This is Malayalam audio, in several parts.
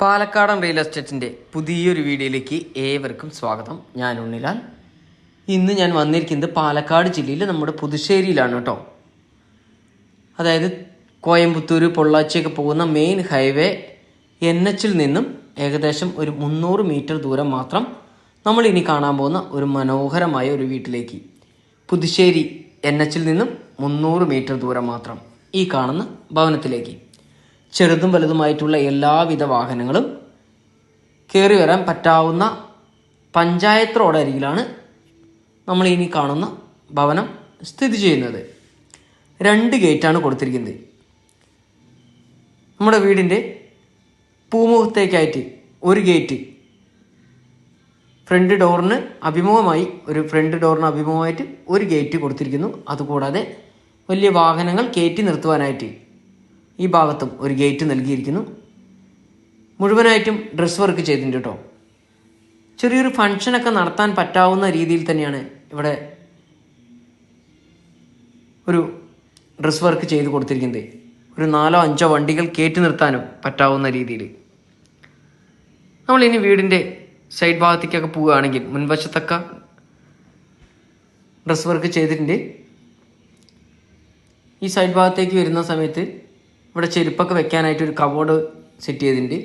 പാലക്കാടൻ റിയൽ എസ്റ്റേറ്റിന്റെ പുതിയൊരു വീഡിയോയിലേക്ക് ഏവർക്കും സ്വാഗതം. ഞാൻ ഉണ്ണിലാൽ. ഇന്ന് ഞാൻ വന്നിരിക്കുന്നത് പാലക്കാട് ജില്ലയിൽ നമ്മുടെ പുതുശ്ശേരിയിലാണ് കേട്ടോ. അതായത് കോയമ്പത്തൂർ പൊള്ളാച്ചിയൊക്കെ പോകുന്ന മെയിൻ ഹൈവേ എൻ എച്ചിൽ നിന്നും ഏകദേശം ഒരു മുന്നൂറ് മീറ്റർ ദൂരം മാത്രം നമ്മൾ ഇനി കാണാൻ പോകുന്ന ഒരു മനോഹരമായ ഒരു വീട്ടിലേക്ക്. പുതുശ്ശേരി എൻ എച്ചിൽ നിന്നും മുന്നൂറ് മീറ്റർ ദൂരം മാത്രം ഈ കാണുന്ന ഭവനത്തിലേക്ക്. ചെറുതും വലുതുമായിട്ടുള്ള എല്ലാവിധ വാഹനങ്ങളും കയറി വരാൻ പറ്റാവുന്ന പഞ്ചായത്ത് റോഡ് അരികിലാണ് നമ്മൾ ഇനി കാണുന്ന ഭവനം സ്ഥിതി ചെയ്യുന്നത്. രണ്ട് ഗേറ്റാണ് കൊടുത്തിരിക്കുന്നത്. നമ്മുടെ വീടിന്റെ പൂമുഖത്തേക്കായിട്ട് ഒരു ഗേറ്റ് ഫ്രണ്ട് ഡോറിന് അഭിമുഖമായി ഒരു ഫ്രണ്ട് ഡോറിന് അഭിമുഖമായിട്ട് ഒരു ഗേറ്റ് കൊടുത്തിരിക്കുന്നു. അതുകൂടാതെ വലിയ വാഹനങ്ങൾ കയറ്റി നിർത്തുവാനായിട്ട് ഈ ഭാഗത്തും ഒരു ഗേറ്റ് നൽകിയിരിക്കുന്നു. മുഴുവനായിട്ടും ഡ്രസ് വർക്ക് ചെയ്തിട്ടുണ്ട് കേട്ടോ. ചെറിയൊരു ഫങ്ഷനൊക്കെ നടത്താൻ പറ്റാവുന്ന രീതിയിൽ തന്നെയാണ് ഇവിടെ ഒരു ഡ്രസ് വർക്ക് ചെയ്ത് കൊടുത്തിരിക്കുന്നത്. ഒരു നാലോ അഞ്ചോ വണ്ടികൾ കയറ്റി നിർത്താനും പറ്റാവുന്ന രീതിയിൽ. നമ്മൾ ഇനി വീടിന്റെ സൈഡ് ഭാഗത്തേക്കൊക്കെ പോവുകയാണെങ്കിൽ മുൻവശത്തൊക്കെ ഡ്രസ് വർക്ക് ചെയ്തിട്ടുണ്ട്. ഈ സൈഡ് ഭാഗത്തേക്ക് വരുന്ന സമയത്ത് ഇവിടെ ചെരുപ്പൊക്കെ വെക്കാനായിട്ട് ഒരു കബോർഡ് സെറ്റ് ചെയ്തിട്ടുണ്ട്.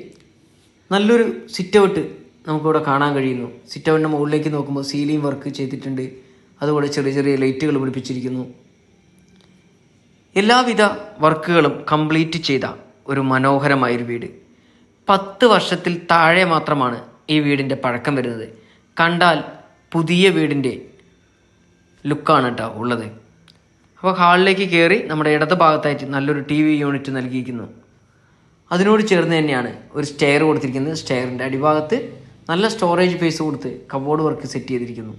നല്ലൊരു സിറ്റ് ഔട്ട് നമുക്കിവിടെ കാണാൻ കഴിയുന്നു. സിറ്റ് ഔട്ടിന്റെ മുകളിലേക്ക് നോക്കുമ്പോൾ സീലിംഗ് വർക്ക് ചെയ്തിട്ടുണ്ട്. അതുപോലെ ചെറിയ ചെറിയ ലൈറ്റുകൾ പിടിപ്പിച്ചിരിക്കുന്നു. എല്ലാവിധ വർക്കുകളും കംപ്ലീറ്റ് ചെയ്ത ഒരു മനോഹരമായൊരു വീട്. പത്ത് വർഷത്തിൽ താഴെ മാത്രമാണ് ഈ വീടിന്റെ പഴക്കം വരുന്നത്. കണ്ടാൽ പുതിയ വീടിന്റെ ലുക്കാണ് കേട്ടോ ഉള്ളത്. അപ്പോൾ ഹാളിലേക്ക് കയറി നമ്മുടെ ഇടത് ഭാഗത്തായിട്ട് നല്ലൊരു ടി വി യൂണിറ്റ് നൽകിയിരിക്കുന്നു. അതിനോട് ചേർന്ന് തന്നെയാണ് ഒരു സ്റ്റെയർ കൊടുത്തിരിക്കുന്നത്. സ്റ്റെയറിന്റെ അടിഭാഗത്ത് നല്ല സ്റ്റോറേജ് പേസ് കൊടുത്ത് കബോർഡ് വർക്ക് സെറ്റ് ചെയ്തിരിക്കുന്നു.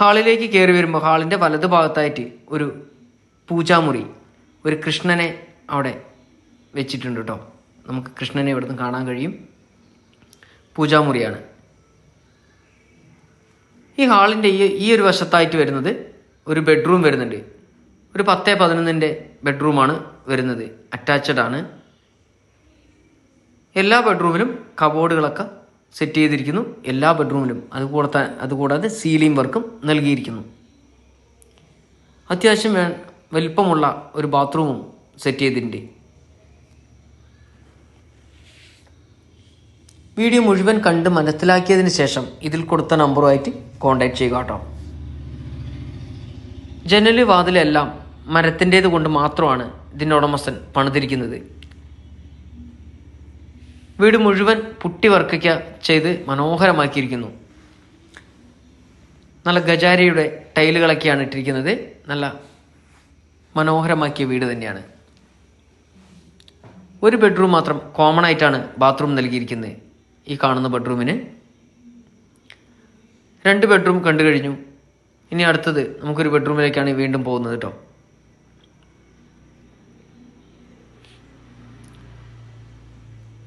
ഹാളിലേക്ക് കയറി വരുമ്പോൾ ഹാളിന്റെ വലത് ഭാഗത്തായിട്ട് ഒരു പൂജാമുറി ഒരു കൃഷ്ണനെ അവിടെ വെച്ചിട്ടുണ്ട് കേട്ടോ. നമുക്ക് കൃഷ്ണനെ ഇവിടുന്ന് കാണാൻ കഴിയും. പൂജാമുറിയാണ്. ഈ ഹാളിന്റെ ഈ ഈ ഒരു വശത്തായിട്ട് വരുന്നത് ഒരു ബെഡ്റൂം വരുന്നുണ്ട്. ഒരു പത്തേ പതിനൊന്നിന്റെ ബെഡ്റൂമാണ് വരുന്നത്. അറ്റാച്ചഡ് ആണ്. എല്ലാ ബെഡ്റൂമിലും കബോർഡുകളൊക്കെ സെറ്റ് ചെയ്തിരിക്കുന്നു. എല്ലാ ബെഡ്റൂമിലും. അതുകൂടെ അതുകൂടാതെ സീലിംഗ് വർക്കും നൽകിയിരിക്കുന്നു. അത്യാവശ്യം വലിപ്പമുള്ള ഒരു ബാത്റൂമും സെറ്റ് ചെയ്തിട്ടുണ്ട്. വീഡിയോ മുഴുവൻ കണ്ട് മനസ്സിലാക്കിയതിന് ശേഷം ഇതിൽ കൊടുത്ത നമ്പറുമായിട്ട് കോൺടാക്ട് ചെയ്യുക കേട്ടോ. ജനൽ വാതിലെല്ലാം മരത്തിന്റേത് കൊണ്ട് മാത്രമാണ് ഇതിന്റെ ഉടമസ്ഥൻ പണിതിരിക്കുന്നത്. വീട് മുഴുവൻ പുട്ടി വർക്കൊക്കെ ചെയ്ത് മനോഹരമാക്കിയിരിക്കുന്നു. നല്ല ഗജാരിയുടെ ടൈലുകളൊക്കെയാണ് ഇട്ടിരിക്കുന്നത്. നല്ല മനോഹരമാക്കിയ വീട് തന്നെയാണ്. ഒരു ബെഡ്റൂം മാത്രം കോമൺ ആയിട്ടാണ് ബാത്റൂം നൽകിയിരിക്കുന്നത്. ഈ കാണുന്ന ബെഡ്റൂമിന്. രണ്ട് ബെഡ്റൂം കണ്ടു കഴിഞ്ഞു. ഇനി അടുത്തത് നമുക്കൊരു ബെഡ്റൂമിലേക്കാണ് വീണ്ടും പോകുന്നത് കേട്ടോ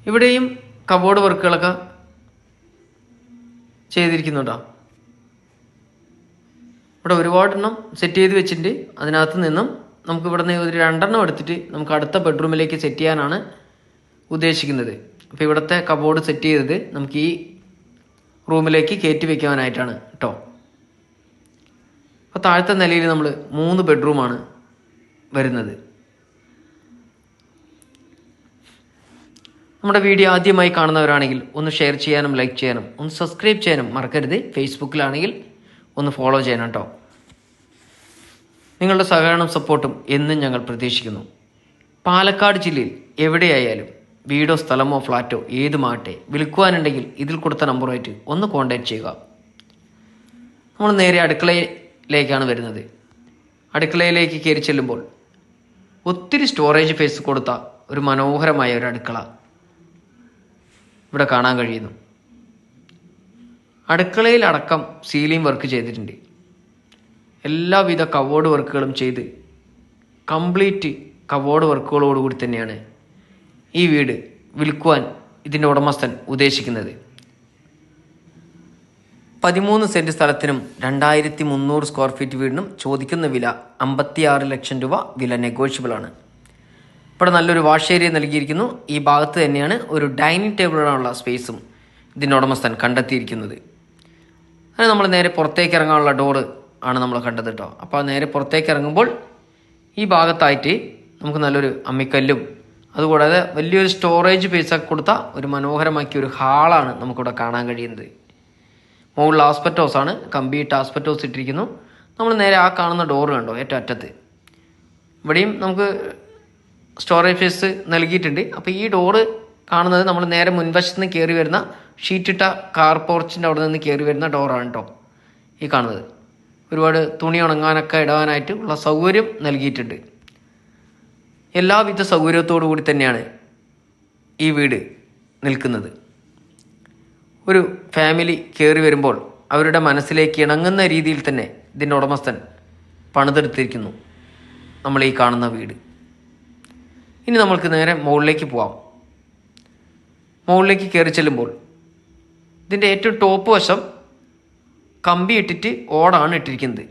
ഇവിടെയും കബോർഡ് വർക്കുകളൊക്കെ ചെയ്തിരിക്കുന്നുണ്ടോ ഇവിടെ ഒരുപാടെണ്ണം സെറ്റ് ചെയ്ത് വെച്ചിട്ടുണ്ട്. അതിനകത്ത് നിന്നും നമുക്ക് ഇവിടെ നിന്ന് ഒരു രണ്ടെണ്ണം എടുത്തിട്ട് നമുക്ക് അടുത്ത ബെഡ്റൂമിലേക്ക് സെറ്റ് ചെയ്യാനാണ് ഉദ്ദേശിക്കുന്നത്. അപ്പോൾ ഇവിടുത്തെ കബോർഡ് സെറ്റ് ചെയ്തത് നമുക്ക് ഈ റൂമിലേക്ക് കയറ്റി വെക്കാനായിട്ടാണ് കേട്ടോ അപ്പോൾ താഴത്തെ നിലയിൽ നമ്മൾ മൂന്ന് ബെഡ്റൂമാണ് വരുന്നത്. നമ്മുടെ വീഡിയോ ആദ്യമായി കാണുന്നവരാണെങ്കിൽ ഒന്ന് ഷെയർ ചെയ്യാനും ലൈക്ക് ചെയ്യാനും ഒന്ന് സബ്സ്ക്രൈബ് ചെയ്യാനും മറക്കരുത്. ഫേസ്ബുക്കിലാണെങ്കിൽ ഒന്ന് ഫോളോ ചെയ്യണം കേട്ടോ നിങ്ങളുടെ സഹകരണം സപ്പോർട്ടും എന്നും ഞങ്ങൾ പ്രതീക്ഷിക്കുന്നു. പാലക്കാട് ജില്ലയിൽ എവിടെയായാലും വീടോ സ്ഥലമോ ഫ്ലാറ്റോ ഏതുമാകട്ടെ വിൽക്കുവാനുണ്ടെങ്കിൽ ഇതിൽ കൊടുത്ത നമ്പറുമായിട്ട് ഒന്ന് കോൺടാക്റ്റ് ചെയ്യുക. നമ്മൾ നേരെ അടുക്കളയിലേക്കാണ് വരുന്നത്. അടുക്കളയിലേക്ക് കയറി ചെല്ലുമ്പോൾ ഒത്തിരി സ്റ്റോറേജ് ഫേസ് കൊടുത്ത ഒരു മനോഹരമായ ഒരു അടുക്കള ഇവിടെ കാണാൻ കഴിയുന്നു. അടുക്കളയിൽ അടക്കം സീലിംഗ് വർക്ക് ചെയ്തിട്ടുണ്ട്. എല്ലാവിധ കവോർഡ് വർക്കുകളും ചെയ്ത് കംപ്ലീറ്റ് കവോർഡ് വർക്കുകളോടുകൂടി തന്നെയാണ് ഈ വീട് വിൽക്കുവാൻ ഇതിന്റെ ഉടമസ്ഥൻ ഉദ്ദേശിക്കുന്നത്. പതിമൂന്ന് സെന്റ് സ്ഥലത്തിനും രണ്ടായിരത്തി മുന്നൂറ് സ്ക്വയർ ഫീറ്റ് വീടിനും ചോദിക്കുന്ന വില അമ്പത്തിയാറ് ലക്ഷം രൂപ വില നെഗോഷ്യബിൾ ആണ്. ഇവിടെ നല്ലൊരു വാഷ് ഏരിയ നൽകിയിരിക്കുന്നു. ഈ ഭാഗത്ത് തന്നെയാണ് ഒരു ഡൈനിങ് ടേബിളിനുള്ള സ്പേസും ഇതിന്റെ ഉടമസ്ഥൻ കണ്ടെത്തിയിരിക്കുന്നത്. അങ്ങനെ നമ്മൾ നേരെ പുറത്തേക്ക് ഇറങ്ങാനുള്ള ഡോറ് ആണ് നമ്മൾ കണ്ടത് കേട്ടോ. അപ്പോൾ നേരെ പുറത്തേക്ക് ഇറങ്ങുമ്പോൾ ഈ ഭാഗത്തായിട്ട് നമുക്ക് നല്ലൊരു അമ്മിക്കല്ലും അതുകൂടാതെ വലിയൊരു സ്റ്റോറേജ് പീസൊക്കെ കൊടുത്ത ഒരു മനോഹരമാക്കിയ ഒരു ഹാളാണ് നമുക്കിവിടെ കാണാൻ കഴിയുന്നത്. മുകളിൽ ആസ്പെറ്റോസ് ആണ് കമ്പിയിട്ട് ആസ്പെറ്റോസ് ഇട്ടിരിക്കുന്നു. നമ്മൾ നേരെ ആ കാണുന്ന ഡോറ് കണ്ടോ ഏറ്റവും അറ്റത്ത്. ഇവിടെയും നമുക്ക് സ്റ്റോറേജ് സ്പേസ് നൽകിയിട്ടുണ്ട്. അപ്പോൾ ഈ ഡോറ് കാണുന്നത് നമ്മൾ നേരെ മുൻവശത്ത് നിന്ന് കയറി വരുന്ന ഷീറ്റിട്ട കാർ പോർച്ചിന്റെ അവിടെ നിന്ന് കയറി വരുന്ന ഡോറാണ് കേട്ടോ ഈ കാണുന്നത്. ഒരുപാട് തുണി ഉണങ്ങാനൊക്കെ ഇടാനായിട്ട് ഉള്ള സൗകര്യം നൽകിയിട്ടുണ്ട്. എല്ലാവിധ സൗകര്യത്തോടു കൂടി തന്നെയാണ് ഈ വീട് നിൽക്കുന്നത്. ഒരു ഫാമിലി കയറി വരുമ്പോൾ അവരുടെ മനസ്സിലേക്ക് ഇണങ്ങുന്ന രീതിയിൽ തന്നെ ഇതിന്റെ ഉടമസ്ഥൻ പണിതെടുത്തിരിക്കുന്നു. നമ്മൾ ഈ കാണുന്ന വീട്. ഇനി നമ്മൾക്ക് നേരെ മുകളിലേക്ക് പോവാം. മുകളിലേക്ക് കയറി ചെല്ലുമ്പോൾ ഇതിന്റെ ഏറ്റവും ടോപ്പ് വശം കമ്പി ഇട്ടിട്ട് ഓടാണ് ഇട്ടിരിക്കുന്നത്.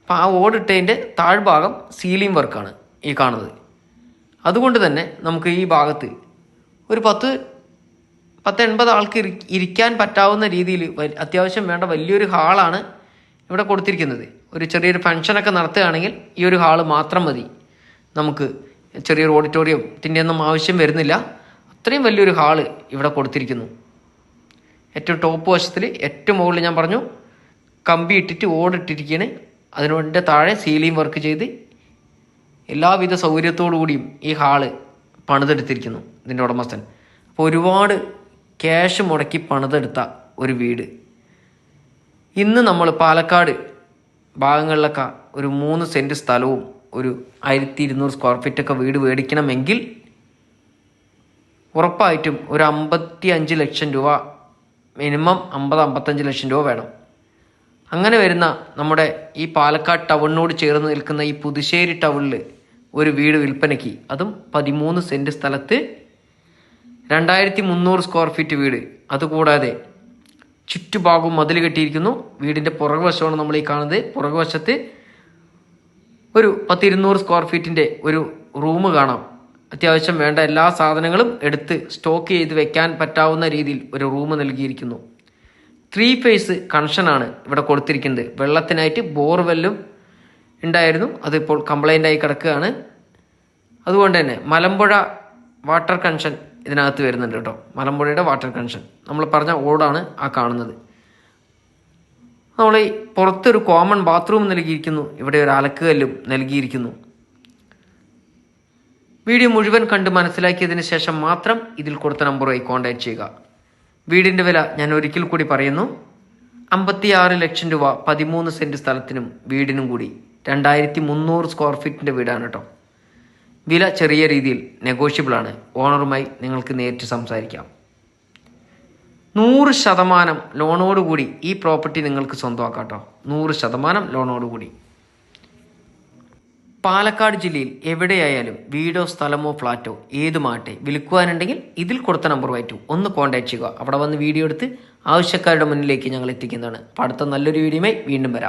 അപ്പോൾ ആ ഓടിട്ടതിന്റെ താഴ്ഭാഗം സീലിംഗ് വർക്കാണ് ഈ കാണുന്നത്. അതുകൊണ്ട് തന്നെ നമുക്ക് ഈ ഭാഗത്ത് ഒരു പത്ത് പത്ത് എൺപത് ആൾക്ക് ഇരിക്കാൻ പറ്റാവുന്ന രീതിയിൽ അത്യാവശ്യം വേണ്ട വലിയൊരു ഹാളാണ് ഇവിടെ കൊടുത്തിരിക്കുന്നത്. ഒരു ചെറിയൊരു ഫംഗ്ഷനൊക്കെ നടത്തുകയാണെങ്കിൽ ഈ ഒരു ഹാൾ മാത്രം മതി. നമുക്ക് ചെറിയൊരു ഓഡിറ്റോറിയം ഒന്നും ആവശ്യം വരുന്നില്ല. അത്രയും വലിയൊരു ഹാൾ ഇവിടെ കൊടുത്തിരിക്കുന്നു. ഏറ്റവും ടോപ്പ് വശത്തിൽ ഏറ്റവും മുകളിൽ ഞാൻ പറഞ്ഞു കമ്പി ഇട്ടിട്ട് ഓടിട്ടിരിക്കുകയാണ്. അതിനുവേണ്ടി താഴെ സീലിംഗ് വർക്ക് ചെയ്ത് എല്ലാവിധ സൗകര്യത്തോടു കൂടിയും ഈ ഹാൾ പണിതെടുത്തിരിക്കുന്നു ഇതിന്റെ ഉടമസ്ഥൻ. അപ്പോൾ ഒരുപാട് ക്യാഷ് മുടക്കി പണിതെടുത്ത ഒരു വീട്. ഇന്ന് നമ്മൾ പാലക്കാട് ഭാഗങ്ങളിലൊക്കെ ഒരു മൂന്ന് സെന്റ് സ്ഥലവും ഒരു ആയിരത്തി ഇരുന്നൂറ് സ്ക്വയർ ഫീറ്റൊക്കെ വീട് മേടിക്കണമെങ്കിൽ ഉറപ്പായിട്ടും ഒരു അമ്പത്തി അഞ്ച് ലക്ഷം രൂപ മിനിമം അമ്പത് അമ്പത്തഞ്ച് ലക്ഷം രൂപ വേണം. അങ്ങനെ വരുന്ന നമ്മുടെ ഈ പാലക്കാട് ടൗണിനോട് ചേർന്ന് നിൽക്കുന്ന ഈ പുതുശ്ശേരി ടൗണിൽ ഒരു വീട് വിൽപ്പനയ്ക്ക്. അതും പതിമൂന്ന് സെന്റ് സ്ഥലത്ത് രണ്ടായിരത്തി മുന്നൂറ് സ്ക്വയർ ഫീറ്റ് വീട്. അതുകൂടാതെ ചുറ്റുഭാഗവും മതിൽ കെട്ടിയിരിക്കുന്നു. വീടിന്റെ പുറകുവശമാണ് നമ്മൾ ഈ കാണുന്നത്. പുറകുവശത്ത് ഒരു പത്തിരുന്നൂറ് സ്ക്വയർ ഫീറ്റിന്റെ ഒരു റൂം കാണാം. അത്യാവശ്യം വേണ്ട എല്ലാ സാധനങ്ങളും എടുത്ത് സ്റ്റോക്ക് ചെയ്ത് വെക്കാൻ പറ്റാവുന്ന രീതിയിൽ ഒരു റൂം നൽകിയിരിക്കുന്നു. ത്രീ ഫേസ് കണക്ഷനാണ് ഇവിടെ കൊടുത്തിരിക്കുന്നത്. വെള്ളത്തിനായിട്ട് ബോർവെല്ലും ഉണ്ടായിരുന്നു. അതിപ്പോൾ കംപ്ലൈന്റ് ആയി കിടക്കുകയാണ്. അതുകൊണ്ട് തന്നെ മലമ്പുഴ വാട്ടർ കൺഷൻ ഇതിനകത്ത് വരുന്നുണ്ട് കേട്ടോ. മലമ്പുഴയുടെ വാട്ടർ കൺഷൻ നമ്മൾ പറഞ്ഞ ഓടാണ് ആ കാണുന്നത്. നമ്മൾ പുറത്തൊരു കോമൺ ബാത്റൂം നൽകിയിരിക്കുന്നു. ഇവിടെ ഒരു അലക്കുകല്ലും നൽകിയിരിക്കുന്നു. വീഡിയോ മുഴുവൻ കണ്ട് മനസ്സിലാക്കിയതിന് ശേഷം മാത്രം ഇതിൽ കൊടുത്ത നമ്പറുമായി കോൺടാക്ട് ചെയ്യുക. വീടിന്റെ വില ഞാൻ ഒരിക്കൽ കൂടി പറയുന്നു. അമ്പത്തിയാറ് ലക്ഷം രൂപ പതിമൂന്ന് സെന്റ് സ്ഥലത്തിനും വീടിനും കൂടി. രണ്ടായിരത്തി മുന്നൂറ് സ്ക്വയർ ഫീറ്റിന്റെ വീടാണ് കേട്ടോ വില ചെറിയ രീതിയിൽ നെഗോഷ്യബിളാണ് ഓണറുമായി നിങ്ങൾക്ക് നേരിട്ട് സംസാരിക്കാം. നൂറ് ശതമാനം ലോണോടുകൂടി ഈ പ്രോപ്പർട്ടി നിങ്ങൾക്ക് സ്വന്തമാക്കാം കേട്ടോ നൂറ് ശതമാനം ലോണോടുകൂടി പാലക്കാട് ജില്ലയിൽ എവിടെയായാലും വീടോ സ്ഥലമോ ഫ്ലാറ്റോ ഏതുമാട്ടെ വിൽക്കുവാനുണ്ടെങ്കിൽ ഇതിൽ കൊടുത്ത നമ്പർ നമ്പറുമായിട്ട് ഒന്ന് കോൺടാക്ട് ചെയ്യുക. അവിടെ വന്ന് വീഡിയോ എടുത്ത് ആവശ്യക്കാരുടെ മുന്നിലേക്ക് ഞങ്ങൾ എത്തിക്കുന്നതാണ്. അപ്പോൾ അടുത്ത നല്ലൊരു വീഡിയോയുമായി വീണ്ടും വരാം.